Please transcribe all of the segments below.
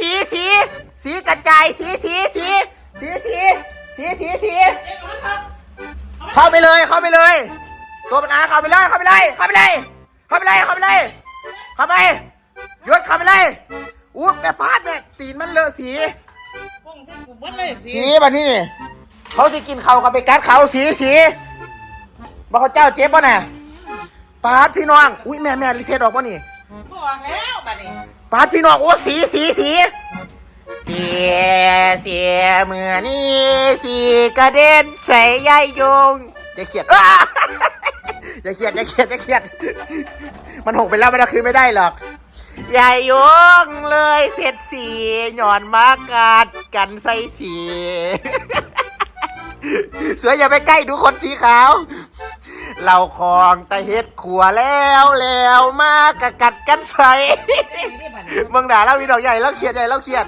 สีสีสีกระจายสีสีสีสีสีสีสีสีเข้าไปเลยเข้าไปเลย ตัวปัญหาเข้าไปเลยเข้าไปเลยเข้าไปเลยเข้าไปเลยเข้าไปเลยเข้าไปหยุดเข้าไปเลยอู้แม่พาดแม่ตีนมันเลอะสีป้องเส้นกูเบิดเลยสิสีแบบนี้เขาจะกินเขากับไปกัดเขาสีสีบอกเขาเจ้าเจ็บป่ะน่ะปาดพี่น้องอุ้ยแม่แม่ลิเทสออกป่ะนี่บอกแล้วบัดนี้ ปาดพี่น้องโอ้สีสีสีเสียเสียเมื่อนี้สีกระเด็นใส่ยายยงอย่าเขียดอย่าเขียดอย่าเขียดอย่าเขียด มันหกไปแล้วมันคืนไม่ได้หรอกยายยงเลยเสร็จสีหย่อนมากาดกันใส่สีเสืออย่าไปใกล้ดูคนสีขาว เราคลองตะเฮ็ดขัวแล้วแล้วมากกะกัดกันใส่ไม่ได้บัดนี้มึงด่าเรามีดอกใหญ่แล้วเครียดใหญ่แล้วเครียด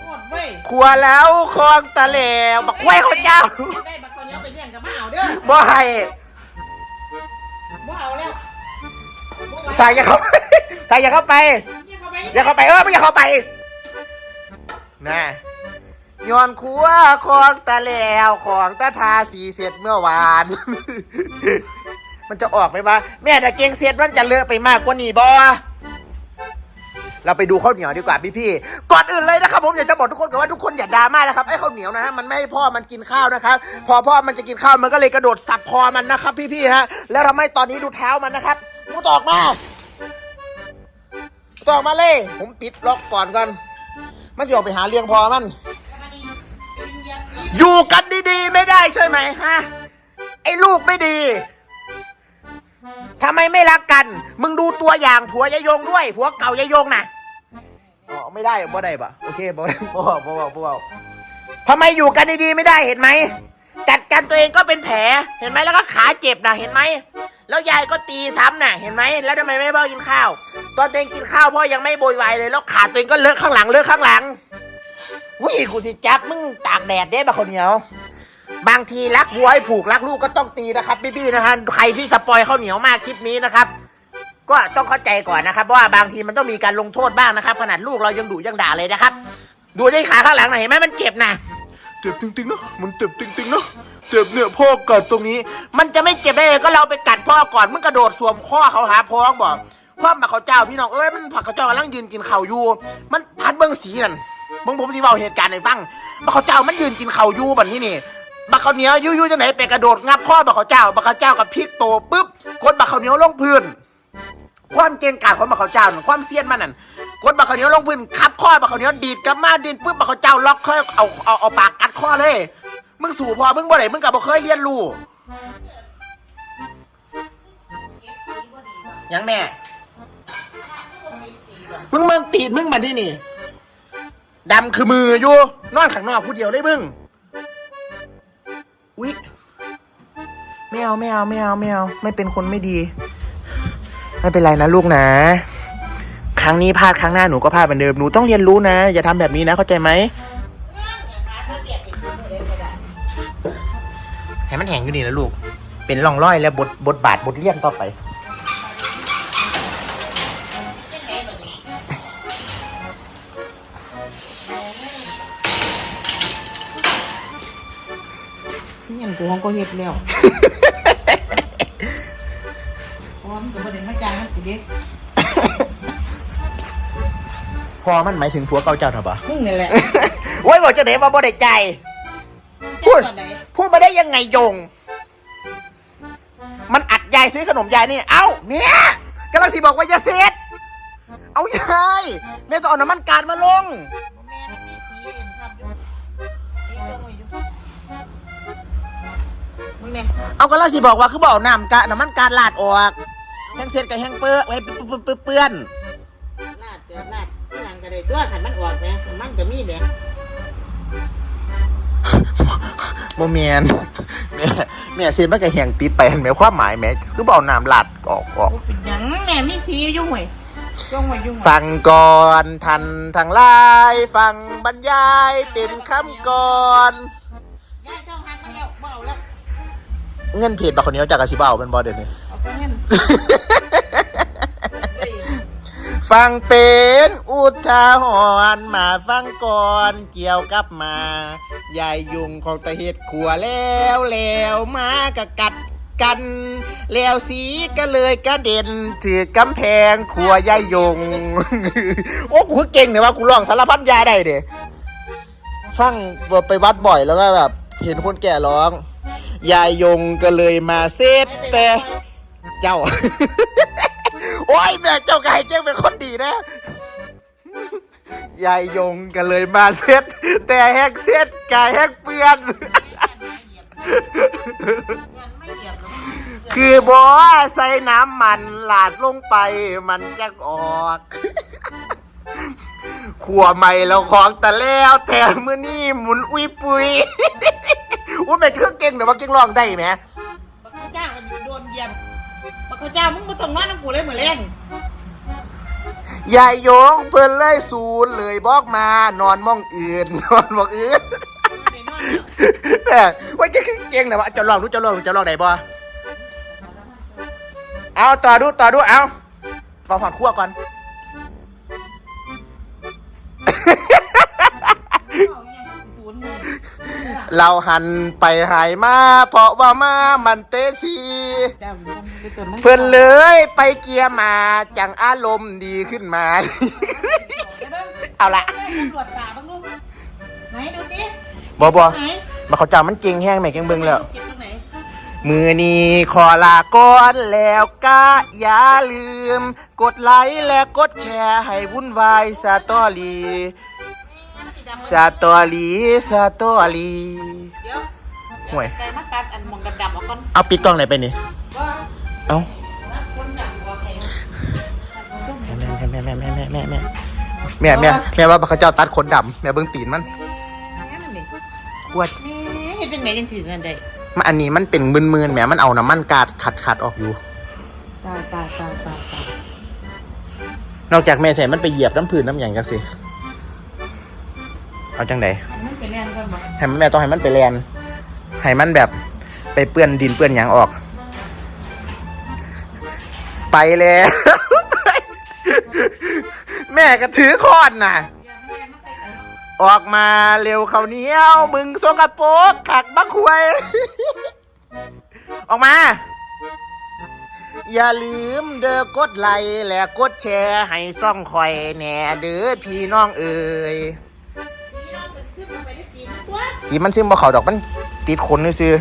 โคตรเว้ยขัวแล้วคลองตะเหลวบักไว้คนเจ้าได้บักคนแล้วไปเลี้ยงกับมาเอาเด้อบ่ให้บ่เอาแล้วใส่อย่าเข้าใส่อย่าเข้าไปเลี้ยงเข้าไปอย่าเข้าไปเออไม่อย่าเข้าไปนะ ย้อนขัวคลองตะเหลวของตะทาสีเสร็จเมื่อวาน มันจะออกไหมวะแม่แต่เกงเสร็จมันจะเลอะไปมากกว่านี้บ่เราไปดูข้าวเหนียวดีกว่าพี่พี่ก่อนอื่นเลยนะครับผมอยากจะบอกทุกคนก่อนว่าทุกคนอย่าดราม่านะครับไอ้ข้าวเหนียวนะฮะมันไม่ให้พ่อมันกินข้าวนะครับพอพ่อมันจะกินข้าวมันก็เลยกระโดดสับคอมันนะครับ พี่พี่ฮะแล้วทำให้ตอนนี้ดูเท้ามันนะครับมุดออกมามุดออกมาเลย ผมปิดล็อกก่อนก่อนมันจะออกไปหาเลี้ยงพอมัน อยู่กันดีๆ ไม่ได้ใช่ไหมฮะ ไอ้ลูกไม่ดีทำไมไม่รักกัน มึงดูตัวอย่างผัวยายยงด้วย ผัวเก่ายายยงน่ะอ๋อไม่ได้บ่ได้ปะโอเคบ่ได้บ่บ่บ่บ่บ่ทำไมอยู่กันดีๆไม่ได้เห็นไหมจัดการตัวเองก็เป็นแผลเห็นไหมแล้วก็ขาเจ็บนะเห็นไหมแล้วยายก็ตีซ้ำน่ะเห็นไหมแล้วทำไมไม่ให้พ่อกินข้าว ตอนตัวเองกินข้าวพ่อยังไม่โวยวายเลย แล้วขาตัวเองก็เลอะข้างหลังเลอะข้างหลัง วิ่งกูสิจับมึงตากแดดได้บางคนเหนียว บางทีรักวัวให้ผูกรักลูกก็ต้องตีนะครับพี่ๆนะครับใครที่สปอยข้าวเหนียวมากคลิปนี้นะครับ ก็ต้องเข้าใจก่อนนะครับเพราะว่าบางทีมันต้องมีการลงโทษบ้างนะครับ ขนาดลูกเรายังดุยังด่าเลยนะครับ ดูที่ขาข้างหลังหน่อยเห็นไหมมันเจ็บนะเจ็บตึงๆเนาะมันเจ็บตึงๆเนาะเจ็บเนี่ยพ่อกัดตรงนี้ มันจะไม่เจ็บได้เลยก็เราไปกัดพ่อก่อนมึงกระโดดสวมข้อเขาหาพ้องบอกความบักเขาเจ้าพี่น้องเอ้ยมันผักเขาเจ้ากำลังยืนกินข้าวอยู่ มันพัดเบิ้งสีนั่น มึงผมสิเบาเหตุการณ์ให้ฟังบักเขาเจ้ามันยืนกินข้าวอยู่บัดที่นี่บักเขาวเหนียวยู่ยู่จังไหนไปกระโดดงับข้อบักเขาเจ้าบักเขาเจ้ากับพริกโตปุ๊บกดบักเขาวเหนียวลงพื้น ความเก่งกาจของบักเขาเจ้านั่นความเซียนมันนั่นกดบักเขาวเหนียวลงพื้นคับข้อบักเขาวเหนียวดีดกลับมาดินปุ๊บบักเขาเจ้าล็อกข้อเอาเอาเอาปากกัดข้อเลย มึงสู่พอมึงบ่ได้มึงกับบ่เคยเรียนรู้ยังแม่มึงเมืองตีนมึงมาที่นี่ ดำคือมืออยู่ นอนข้างนอกผู้เดียวเลยมึงอุ๊ยไม่เอาไม่เอาไม่เอาไม่เอาไม่เป็นคนไม่ดี ไม่เป็นไรนะลูกนะ ครั้งนี้พลาดครั้งหน้าหนูก็พลาดเหมือนเดิมหนูต้องเรียนรู้นะ อย่าทำแบบนี้นะเข้าใจไหมให้มันแห้งอยู่นี่นะลูก เป็นร่องรอยและบทบทบาทบทเรียนต่อไป นี่ยังกูของก็เฮ็ดแล้วพราะว่ามันก็บได้มาจ้างมันกูเด้พอมันหมายถึงผัวเก่าเจ้าเถอะปะมึงนี่แหละโอ้ยบอกจะไหนว่าบ่ได้ใจ พูด พูดมาได้ยังไงยง มันอัดยายซื้อขนมยายนี่ เอ้าเนี่ยกำลังสิบอกว่าอย่าเซ็ตเอายายแม่ต้องเอาน้ำมันการมาลง นี่เอากำลังสิบอกว่าคือบอกน้ำกะน้ำมันการลาดออกแห้งเซ็ตกับแห้งเปื้อไว้เปื้อนเปื้อเปื้อนลาดเดือดลาดที่หลังก็ได้ตัวขันมันออกแหมมันก็มีแหมโมเมนแม่แม่เซ็ตมันก็แห้งติดไปเห็นไหมความหมายแม่คือบอกน้ำลาดออกออกเป็นหยังแม่มีสีอยู่ห่วยจ้องไว้ยู่ห่วยฟังก่อนทันทางไลาย ฟังบรรยายเป็นคำก่อน ยายเจ้าหันมาแล้วบ่เอาแล้ว เงินเพจบักคนนี้จากกระชิบเอาเป็นบอเดี๋ยวนี้ เอาไปเงินฟังเป็นอุทาหรณ์มาฟังก่อนเกี่ยวกับมา ยายยุงของตะเฮ็ดขัวแล้วแล้วมากะกัดกัน แล้วสีก็เลยกระเด็นถือกำแพงขัวยายยงโอ้กูเก่งเนี่ยว่ากูร้องสารพัดยาได้เด้ฟังไปวัดบ่อยแล้วก็แบบ เห็นคนแก่ร้อง ยายยงก็เลยมาเซตแต่เจ้า โอ้ยแม่เจ้าไก่เจ้าเป็นคนดีนะ ยายยงก็เลยมาเซตแต่แฮกเซตกายแฮกเปือนไม่เหยียบอกคือบอใส่น้ำมันหลาดลงไปมันจะออกขัวใหม่แล้วของแต่แล้วแต่มือนี่หมุนอุยปุยอุ้ยแม่เครื่องเก่งแต่ว่าเก่งร้องได้ไหมบักข้าเจ้ามันโดนเหยียบบักข้าเจ้ามึงมาต้องนอนน้ำกูเลยเหมือนเล่นยายยงเพิ่นเลยศูนย์เลยบอกมานอนมองอื่น นอนมองอื่นไม่ได้นอนแล้วแหมว่าเก่งเก่งแต่ว่าจะลองดูจะลองดูจะลองไหนบ่เอาต่อดูต่อดูเอาฟังฝันขั้วก่อน เราหันไปหายมา เพราะว่ามามันเตะชีเจ้าอยู่ไปเติมมันเพื่อนเลยไปเกียร์มา จังอารมณ์ดีขึ้นมา เอาละตำรวจตาบ้างลูกไหนดูสิบอบอไหนมาเขาจามันจริงแห้งไหมแกงเบิงแล้วเก็บตรงไหนมือนี้ขอลาก่อนแล้วก็อย่าลืม กดไลค์และกดแชร์ให้วุ่นวายสตอรี่ สตอรี่สตอรี่เดี๋ยวห่วยไก่มาตัดอันมองดำๆออกก่อนเอาปิดกล้องไหนไปนี่ว่าเอานักคนดำออกให้แม่แม่แม่แม่แม่แม่แม่แม่แม่แม่ว่าเขาเจ้าตัดขนดำแม่เบิ้งตีนมันนั่นนี่ขวดแม่เฮ็ดจังไหนจังสินั่นได้มันอันนี้มันเป็นมืนๆแหมมันเอาน้ำมันกาดขัดขัดออกอยู่ตายตายตายตายตายนอกจากแม่ใส่มันไปเหยียบน้ำผืนน้ำหยังจังสิ เอาจังไดมันเป็นแรงกันบ่ให้มันแม่ต้องให้มันไปแลนให้มันแบบไปเปื้อนดินเปื้อนหยังออก ไปแล้วแม่ก็ถือค้อนน่ะ ออกมาเร็วเขาวเหนี้ยว มึงสกปรกขักบักควย ออกมา อย่าลืมเด้อกดไลค์และกดแชร์ให้ซ่องคอยแหน่เด้อพี่น้องเอ่ย จีมันซิมบ่เขาดอกมันติดคนซื้อ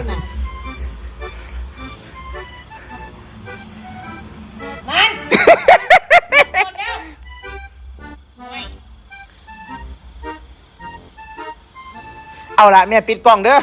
มันหมดแล้วโอ้ยๆเอาละแม่ปิดกล้องเด้อ